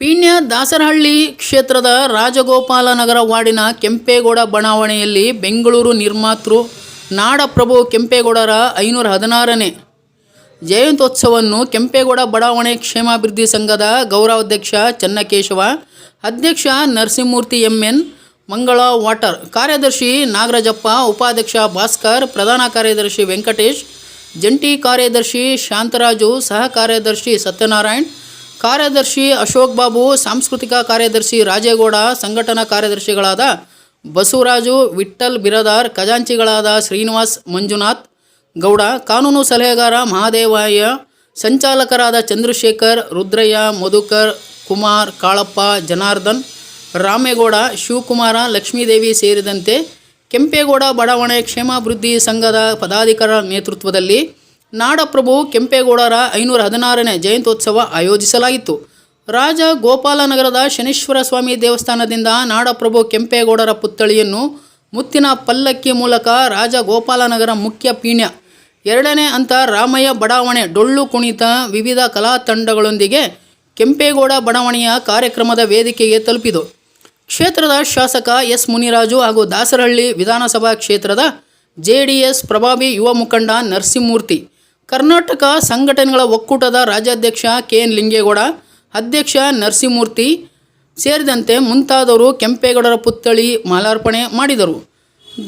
ಪೀಣ್ಯ ದಾಸರಹಳ್ಳಿ ಕ್ಷೇತ್ರದ ರಾಜಗೋಪಾಲನಗರ ವಾರ್ಡಿನ ಕೆಂಪೇಗೌಡ ಬಡಾವಣೆಯಲ್ಲಿ ಬೆಂಗಳೂರು ನಿರ್ಮಾತೃ ನಾಡಪ್ರಭು ಕೆಂಪೇಗೌಡರ ಐನೂರ ಹದಿನಾರನೇ ಜಯಂತ್ಯೋತ್ಸವವನ್ನು ಕೆಂಪೇಗೌಡ ಬಡಾವಣೆ ಕ್ಷೇಮಾಭಿವೃದ್ಧಿ ಸಂಘದ ಗೌರವಾಧ್ಯಕ್ಷ ಚನ್ನಕೇಶವ, ಅಧ್ಯಕ್ಷ ನರಸಿಂಹಮೂರ್ತಿ ಎಂಎನ್ ಮಂಗಳ ವಾಟರ್, ಕಾರ್ಯದರ್ಶಿ ನಾಗರಾಜಪ್ಪ, ಉಪಾಧ್ಯಕ್ಷ ಭಾಸ್ಕರ್, ಪ್ರಧಾನ ಕಾರ್ಯದರ್ಶಿ ವೆಂಕಟೇಶ್, ಜಂಟಿ ಕಾರ್ಯದರ್ಶಿ ಶಾಂತರಾಜು, ಸಹ ಕಾರ್ಯದರ್ಶಿ ಸತ್ಯನಾರಾಯಣ್ ಕಾರ್ಯದರ್ಶಿ ಅಶೋಕ್ ಬಾಬು, ಸಾಂಸ್ಕೃತಿಕ ಕಾರ್ಯದರ್ಶಿ ರಾಜೇಗೌಡ, ಸಂಘಟನಾ ಕಾರ್ಯದರ್ಶಿಗಳಾದ ಬಸವರಾಜು ವಿಠಲ್ ಬಿರದಾರ್, ಖಜಾಂಚಿಗಳಾದ ಶ್ರೀನಿವಾಸ್ ಮಂಜುನಾಥ್ ಗೌಡ, ಕಾನೂನು ಸಲಹೆಗಾರ ಮಹಾದೇವಯ್ಯ, ಸಂಚಾಲಕರಾದ ಚಂದ್ರಶೇಖರ್, ರುದ್ರಯ್ಯ, ಮಧುಕರ್, ಕುಮಾರ್, ಕಾಳಪ್ಪ, ಜನಾರ್ದನ್, ರಾಮೇಗೌಡ, ಶಿವಕುಮಾರ, ಲಕ್ಷ್ಮೀದೇವಿ ಸೇರಿದಂತೆ ಕೆಂಪೇಗೌಡ, ಬಡಾವಣೆ ಕ್ಷೇಮಾಭಿವೃದ್ಧಿ ಸಂಘದ ಪದಾಧಿಕಾರ ನೇತೃತ್ವದಲ್ಲಿ ನಾಡಪ್ರಭು ಕೆಂಪೇಗೌಡರ ಐನೂರ ಹದಿನಾರನೇ ಜಯಂತ್ಯೋತ್ಸವ ಆಯೋಜಿಸಲಾಯಿತು. ರಾಜ ಗೋಪಾಲನಗರದ ಶನೀಶ್ವರ ಸ್ವಾಮಿ ದೇವಸ್ಥಾನದಿಂದ ನಾಡಪ್ರಭು ಕೆಂಪೇಗೌಡರ ಪುತ್ಥಳಿಯನ್ನು ಮುತ್ತಿನ ಪಲ್ಲಕ್ಕಿ ಮೂಲಕ ರಾಜ ಗೋಪಾಲನಗರ ಮುಖ್ಯ ಪೀಣ್ಯ, ಎರಡನೇ ಹಂತ ರಾಮಯ್ಯ ಬಡಾವಣೆ ಡೊಳ್ಳು ಕುಣಿತ ವಿವಿಧ ಕಲಾ ತಂಡಗಳೊಂದಿಗೆ ಕೆಂಪೇಗೌಡ ಬಡಾವಣೆಯ ಕಾರ್ಯಕ್ರಮದ ವೇದಿಕೆಗೆ ತಲುಪಿದು ಕ್ಷೇತ್ರದ ಶಾಸಕ ಎಸ್ ಮುನಿರಾಜು ಹಾಗೂ ದಾಸರಹಳ್ಳಿ ವಿಧಾನಸಭಾ ಕ್ಷೇತ್ರದ ಜೆ ಡಿ ಎಸ್ ಪ್ರಭಾವಿ ಯುವ ಮುಖಂಡ ನರಸಿಂಹಮೂರ್ತಿ ಕರ್ನಾಟಕ ಸಂಘಟನೆಗಳ ಒಕ್ಕೂಟದ ರಾಜ್ಯಾಧ್ಯಕ್ಷ ಕೆ ಎನ್ ಲಿಂಗೇಗೌಡ, ಅಧ್ಯಕ್ಷ ನರಸಿಂಹಮೂರ್ತಿ ಸೇರಿದಂತೆ ಮುಂತಾದವರು ಕೆಂಪೇಗೌಡರ ಪುತ್ಥಳಿ ಮಾಲಾರ್ಪಣೆ ಮಾಡಿದರು.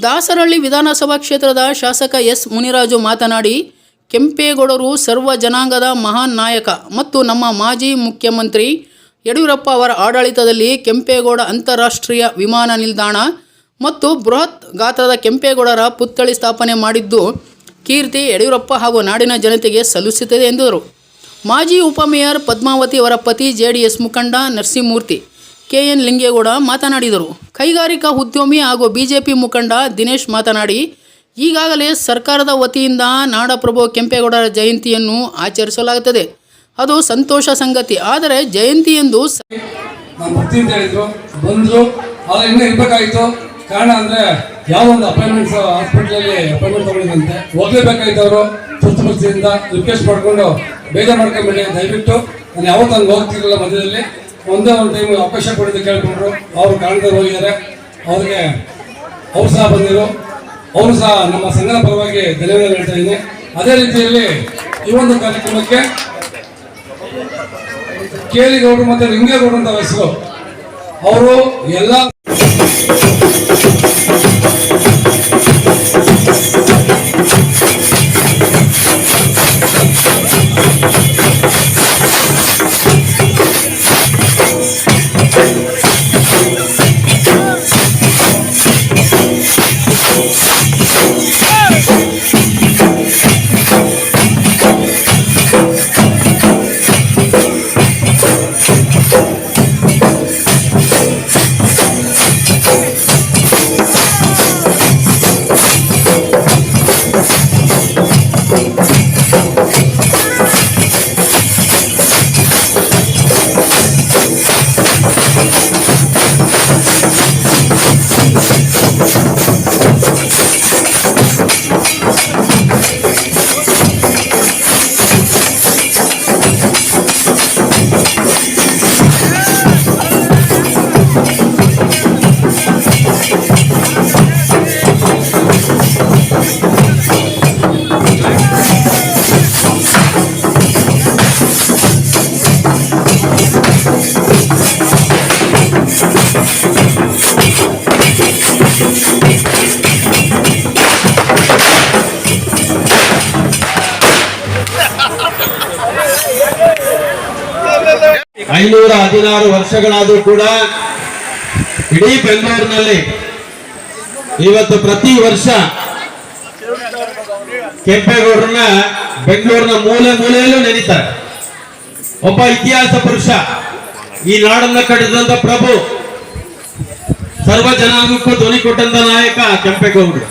ದಾಸರಹಳ್ಳಿ ವಿಧಾನಸಭಾ ಕ್ಷೇತ್ರದ ಶಾಸಕ ಎಸ್. ಮುನಿರಾಜು ಮಾತನಾಡಿ, ಕೆಂಪೇಗೌಡರು ಸರ್ವ ಜನಾಂಗದ ಮಹಾನ್ ನಾಯಕ ಮತ್ತು ನಮ್ಮ ಮಾಜಿ ಮುಖ್ಯಮಂತ್ರಿ ಯಡಿಯೂರಪ್ಪ ಅವರ ಆಡಳಿತದಲ್ಲಿ ಕೆಂಪೇಗೌಡ ಅಂತಾರಾಷ್ಟ್ರೀಯ ವಿಮಾನ ನಿಲ್ದಾಣ ಮತ್ತು ಬೃಹತ್ ಗಾತ್ರದ ಕೆಂಪೇಗೌಡರ ಪುತ್ಥಳಿ ಸ್ಥಾಪನೆ ಮಾಡಿದ್ದು ಕೀರ್ತಿ ಯಡಿಯೂರಪ್ಪ ಹಾಗೂ ನಾಡಿನ ಜನತೆಗೆ ಸಲ್ಲಿಸುತ್ತದೆ ಎಂದರು. ಮಾಜಿ ಉಪಮೇಯರ್ ಪದ್ಮಾವತಿ ಅವರ ಪತಿ ಜೆ ಡಿ ಎಸ್ ಮುಖಂಡ ನರಸಿಂಹಮೂರ್ತಿ ಕೆ ಎನ್ ಲಿಂಗೇಗೌಡ ಮಾತನಾಡಿದರು. ಕೈಗಾರಿಕಾ ಉದ್ಯಮಿ ಹಾಗೂ ಬಿಜೆಪಿ ಮುಖಂಡ ದಿನೇಶ್ ಮಾತನಾಡಿ, ಈಗಾಗಲೇ ಸರ್ಕಾರದ ವತಿಯಿಂದ ನಾಡಪ್ರಭು ಕೆಂಪೇಗೌಡರ ಜಯಂತಿಯನ್ನು ಆಚರಿಸಲಾಗುತ್ತದೆ. ಅದು ಸಂತೋಷ ಸಂಗತಿ. ಆದರೆ ಜಯಂತಿ ಸ- ಕಾರಣ ಅಂದ್ರೆ ಒಂದು ಅಪಾಯಿಂಟ್ಮೆಂಟ್ಸ್ ಹಾಸ್ಪಿಟ್ಲಲ್ಲಿ ಅಪಾಯಿಂಟ್ಮೆಂಟ್ ಅವರು ತುರ್ತು ಪರಿಸ್ಥಿತಿಯಿಂದ ರಿಕ್ವೆಸ್ಟ್ ಮಾಡಿಕೊಂಡು ಬೇಜಾರು ಮಾಡ್ಕೊಂಬೇಡಿ ದಯವಿಟ್ಟು. ನಾನು ಯಾವತ್ತು ಹಂಗೆ ಹೋಗ್ತಿರಲಿಲ್ಲ ಮಧ್ಯದಲ್ಲಿ. ಒಂದೇ ಒಂದು ಟೈಮ್ ಅವಕಾಶ ಕೊಡಿದ್ದು ಕೇಳ್ಕೊಂಡ್ರು ಅವರು ಕಾರಣದಲ್ಲಿ ಹೋಗಿದ್ದಾರೆ. ಅವ್ರಿಗೆ ಅವ್ರು ಸಹ ಬಂದಿರು. ಅವರು ಸಹ ನಮ್ಮ ಸಂಘದ ಪರವಾಗಿ ಧನ್ಯವಾದ ಹೇಳ್ತಾ ಇದ್ದೀನಿ ಅದೇ ರೀತಿಯಲ್ಲಿ ಈ ಒಂದು ಕಾರ್ಯಕ್ರಮಕ್ಕೆ ಕೇಳಿಗೌಡರು ಮತ್ತು ಲಿಂಗೇಗೌಡರು ಅಂತ ಹೆಸರು. ಅವರು ಎಲ್ಲ ಐನೂರ ಹದಿನಾರು ವರ್ಷಗಳಾದರೂ ಕೂಡ ಇಡೀ ಬೆಂಗಳೂರಿನಲ್ಲಿ ಇವತ್ತು ಪ್ರತಿ ವರ್ಷ ಕೆಂಪೇಗೌಡರನ್ನ ಬೆಂಗಳೂರಿನ ಮೂಲೆ ಮೂಲೆಯಲ್ಲೂ ನೆನೀತಾರೆ. ಒಬ್ಬ ಇತಿಹಾಸ ಪುರುಷ, ಈ ನಾಡನ್ನ ಕಟ್ಟಿದಂತ ಪ್ರಭು, ಸರ್ವ ಜನಾಂಗಕ್ಕೂ ಧ್ವನಿ ಕೊಟ್ಟಂತ ನಾಯಕ ಕೆಂಪೇಗೌಡರು.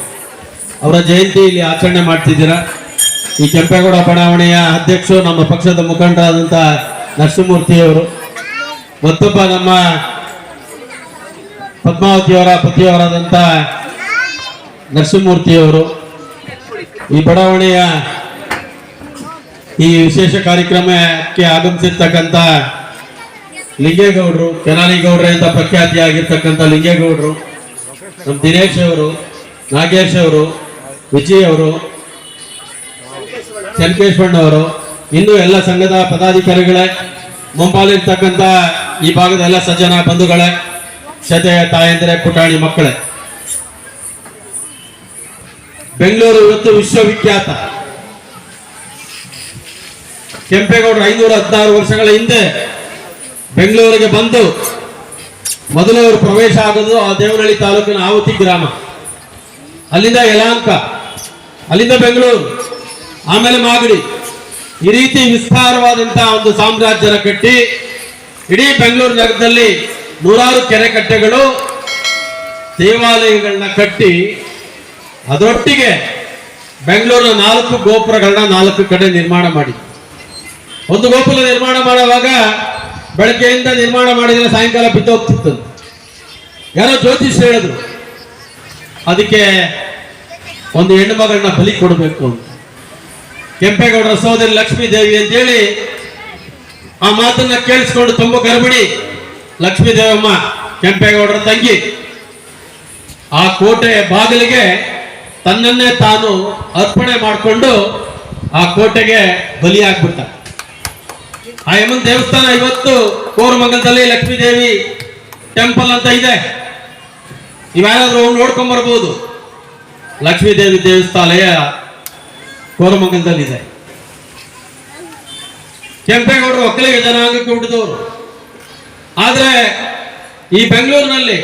ಅವರ ಜಯಂತಿ ಇಲ್ಲಿ ಆಚರಣೆ ಮಾಡ್ತಿದ್ದೀರಾ? ಈ ಕೆಂಪೇಗೌಡ ಬಡಾವಣೆಯ ಅಧ್ಯಕ್ಷರು ನಮ್ಮ ಪಕ್ಷದ ಮುಖಂಡರಾದಂತಹ ನರಸಿಂಹಮೂರ್ತಿಯವರು. ಮತ್ತೊಬ್ಬ ನಮ್ಮ ಪದ್ಮಾವತಿಯವರ ಪತಿಯವರಾದಂಥ ನರಸಿಂಹಮೂರ್ತಿಯವರು. ಈ ಬಡಾವಣೆಯ ಈ ವಿಶೇಷ ಕಾರ್ಯಕ್ರಮಕ್ಕೆ ಆಗಮಿಸಿರ್ತಕ್ಕಂಥ ಲಿಂಗೇಗೌಡರು ಕೆನಾಲಿಗೌಡ್ರೆ ಅಂತ ಪ್ರಖ್ಯಾತಿಯಾಗಿರ್ತಕ್ಕಂಥ ಲಿಂಗೇಗೌಡರು, ನಮ್ಮ ದಿನೇಶ್ ಅವರು, ನಾಗೇಶ್ ಅವರು, ವಿಜಯ್ ಅವರು, ಚನ್ಕೇಶ್ವಣ್ಣವರು, ಇನ್ನೂ ಎಲ್ಲ ಸಂಘದ ಪದಾಧಿಕಾರಿಗಳೇ ಮುಂಪಾಲಿರ್ತಕ್ಕಂಥ ಈ ಭಾಗದ ಎಲ್ಲ ಸಜ್ಜನ ಬಂಧುಗಳೇ ಶತೆಯ ತಾಯಂದಿರೆ, ಪುಟಾಣಿ ಮಕ್ಕಳೇ. ಬೆಂಗಳೂರು ಇವತ್ತು ವಿಶ್ವವಿಖ್ಯಾತ. ಕೆಂಪೇಗೌಡರು ಐನೂರ ಹದಿನಾರು ವರ್ಷಗಳ ಹಿಂದೆ ಬೆಂಗಳೂರಿಗೆ ಬಂದು ಮೊದಲು ಅವರು ಪ್ರವೇಶ ಆಗೋದು ಆ ದೇವನಹಳ್ಳಿ ತಾಲೂಕಿನ ಆವತಿ ಗ್ರಾಮ. ಅಲ್ಲಿಂದ ಯಲಾಂಕ ಅಲ್ಲಿಂದ ಬೆಂಗಳೂರು, ಆಮೇಲೆ ಮಾಗಡಿ. ಈ ರೀತಿ ವಿಸ್ತಾರವಾದಂತಹ ಒಂದು ಸಾಮ್ರಾಜ್ಯನ ಕಟ್ಟಿ ಇಡೀ ಬೆಂಗಳೂರು ನಗರದಲ್ಲಿ ನೂರಾರು ಕೆರೆ ಕಟ್ಟೆಗಳು, ದೇವಾಲಯಗಳನ್ನ ಕಟ್ಟಿ, ಅದರೊಟ್ಟಿಗೆ ಬೆಂಗಳೂರಿನ ನಾಲ್ಕು ಗೋಪುರಗಳನ್ನ ನಾಲ್ಕು ಕಡೆ ನಿರ್ಮಾಣ ಮಾಡಿ ಒಂದು ಗೋಪುರ ನಿರ್ಮಾಣ ಮಾಡುವಾಗ ಬೆಳಗ್ಗೆಯಿಂದ ನಿರ್ಮಾಣ ಮಾಡಿದ್ರೆ ಸಾಯಂಕಾಲ ಬಿದ್ದೋಗ್ತಿತ್ತು ಯಾರೋ ಜ್ಯೋತಿಷ್ ಹೇಳಿದ್ರು, ಅದಕ್ಕೆ ಒಂದು ಹೆಣ್ಣು ಮಗಳನ್ನ ಬಲಿ ಕೊಡಬೇಕು ಅಂತ. ಕೆಂಪೇಗೌಡರ ಸಹೋದರಿ ಲಕ್ಷ್ಮೀ ದೇವಿ ಅಂತೇಳಿ ಆ ಮಾತನ್ನ ಕೇಳಿಸ್ಕೊಂಡು ತುಂಬ ಗರ್ಭಿಣಿ. ಲಕ್ಷ್ಮೀ ದೇವಮ್ಮ ಕೆಂಪೇಗೌಡರ ತಂಗಿ. ಆ ಕೋಟೆ ಬಾಗಿಲಿಗೆ ತನ್ನನ್ನೇ ತಾನು ಅರ್ಪಣೆ ಮಾಡಿಕೊಂಡು ಆ ಕೋಟೆಗೆ ಬಲಿಯಾಗ್ಬಿಟ್ಟ. ಆ ಯಮನ್ ದೇವಸ್ಥಾನ ಇವತ್ತು ಕೋರಮಂಗಲದಲ್ಲಿ ಲಕ್ಷ್ಮೀ ದೇವಿ ಟೆಂಪಲ್ ಅಂತ ಇದೆ. ನೀವ್ಯಾರಾದ್ರೂ ನೋಡ್ಕೊಂಡ್ ಬರ್ಬೋದು ಲಕ್ಷ್ಮೀ ದೇವಿ ಕೋರಮಂಗಲದಲ್ಲಿ ಕೋರಮಂಗಲದಲ್ಲಿದೆ. ಕೆಂಪೇಗೌಡರು ಒಕ್ಕಲಿಗ ಜನಾಂಗಕ್ಕೆ ಹುಟ್ಟಿದವರು. ಆದ್ರೆ ಈ ಬೆಂಗಳೂರಿನಲ್ಲಿ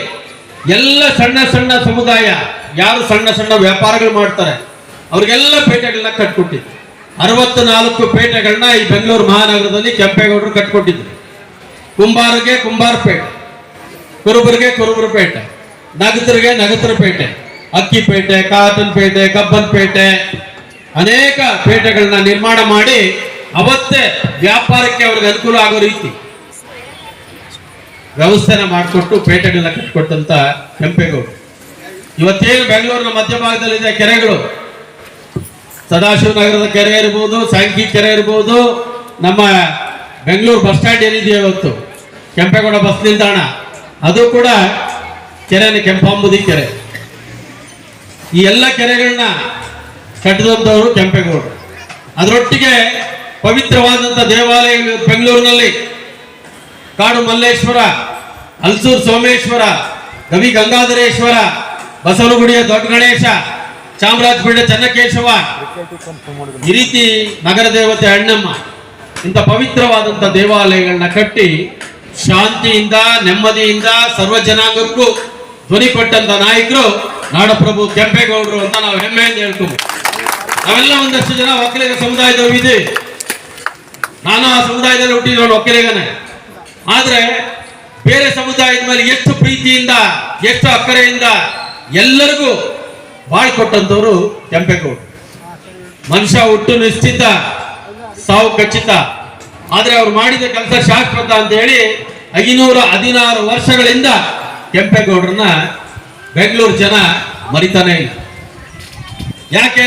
ಎಲ್ಲ ಸಣ್ಣ ಸಣ್ಣ ಸಮುದಾಯ, ಯಾರು ಸಣ್ಣ ಸಣ್ಣ ವ್ಯಾಪಾರಗಳು ಮಾಡ್ತಾರೆ, ಅವ್ರಿಗೆಲ್ಲ ಪೇಟೆಗಳನ್ನ ಕಟ್ಕೊಟ್ಟಿದ್ರು. ಅರವತ್ತು ನಾಲ್ಕು ಪೇಟೆಗಳನ್ನ ಈ ಬೆಂಗಳೂರು ಮಹಾನಗರದಲ್ಲಿ ಕೆಂಪೇಗೌಡರು ಕಟ್ಕೊಟ್ಟಿದ್ರು. ಕುಂಬಾರಿಗೆ ಕುಂಬಾರಪೇಟೆ ಕುರುಬರಿಗೆ ಕುರುಬರ ಪೇಟೆ ನಗತರಿಗೆ ನಗತರ ಪೇಟೆ, ಕಾಟನ್ ಪೇಟೆ, ಕಬ್ಬನ್ ಪೇಟೆ, ಅನೇಕ ಪೇಟೆಗಳನ್ನ ನಿರ್ಮಾಣ ಮಾಡಿ ಅವತ್ತೇ ವ್ಯಾಪಾರಕ್ಕೆ ಅವ್ರಿಗೆ ಅನುಕೂಲ ಆಗೋ ರೀತಿ ವ್ಯವಸ್ಥೆನ ಮಾಡಿಕೊಟ್ಟು ಪೇಟೆಗಳನ್ನ ಕಟ್ಕೊಟ್ಟಂತ ಕೆಂಪೇಗೌಡರು ಇವತ್ತೇನು ಬೆಂಗಳೂರಿನ ಮಧ್ಯಭಾಗದಲ್ಲಿದೆ ಕೆರೆಗಳು? ಸದಾಶಿವನಗರದ ಕೆರೆ ಇರ್ಬೋದು, ಸಾಂಕಿ ಕೆರೆ ಇರ್ಬೋದು, ನಮ್ಮ ಬೆಂಗಳೂರು ಬಸ್ ಸ್ಟ್ಯಾಂಡ್ ಏನಿದೆಯೋ ಇವತ್ತು? ಕೆಂಪೇಗೌಡ ಬಸ್ ನಿಲ್ದಾಣ. ಅದು ಕೂಡ ಕೆರೆನ ಕೆಂಪಾಂಬುದಿ ಕೆರೆ. ಈ ಎಲ್ಲ ಕೆರೆಗಳನ್ನ ಕಟ್ಟಿದಂಥವರು ಕೆಂಪೇಗೌಡರು ಅದರೊಟ್ಟಿಗೆ ಪವಿತ್ರವಾದಂಥ ದೇವಾಲಯಗಳು ಬೆಂಗಳೂರಿನಲ್ಲಿ. ಕಾಡು ಮಲ್ಲೇಶ್ವರ, ಹಲ್ಸೂರು ಸೋಮೇಶ್ವರ, ಕವಿ ಗಂಗಾಧರೇಶ್ವರ, ಬಸವನಗುಡಿಯ ದೊಡ್ಡ ಗಣೇಶ ಚಾಮರಾಜಪೇಟೆ ಚನ್ನಕೇಶವ. ಈ ರೀತಿ ನಗರ ದೇವತೆ ಅಣ್ಣಮ್ಮ, ಇಂಥ ಪವಿತ್ರವಾದಂಥ ದೇವಾಲಯಗಳನ್ನ ಕಟ್ಟಿ ಶಾಂತಿಯಿಂದ, ನೆಮ್ಮದಿಯಿಂದ ಸರ್ವ ಜನಾಂಗಕ್ಕೂ ಧ್ವನಿ ನಾಯಕರು ನಾಡಪ್ರಭು ಕೆಂಪೇಗೌಡರು ಅಂತ ನಾವು ಹೆಮ್ಮೆಯಿಂದ ಹೇಳ್ತೀವಿ. ನಾವೆಲ್ಲ ಒಂದಷ್ಟು ಜನ ಒಕ್ಕಲಿಗ ಸಮುದಾಯದವರು ಇದ್ದೀವಿ. ನಾನು ಆ ಸಮುದಾಯದಲ್ಲಿ ಹುಟ್ಟಿರೋನು ಒಕ್ಕಲಿಗನೇ ಆದ್ರೆ ಬೇರೆ ಸಮುದಾಯದ ಮೇಲೆ ಎಷ್ಟು ಪ್ರೀತಿಯಿಂದ, ಎಷ್ಟು ಅಕ್ಕರೆಯಿಂದ ಎಲ್ಲರಿಗೂ ಬಾಳ್ಕೊಟ್ಟಂತವರು ಕೆಂಪೇಗೌಡ ಮನುಷ್ಯ ಹುಟ್ಟು ನಿಶ್ಚಿತ, ಸಾವು ಖಚಿತ. ಆದ್ರೆ ಅವ್ರು ಮಾಡಿದ ಕೆಲಸ ಶಾಶ್ವತ ಅಂತ ಹೇಳಿ ಐನೂರ ಹದಿನಾರು ವರ್ಷಗಳಿಂದ ಕೆಂಪೇಗೌಡರನ್ನ ಬೆಂಗಳೂರು ಜನ ಮರಿತಾನೆ ಇಲ್ಲ. ಯಾಕೆ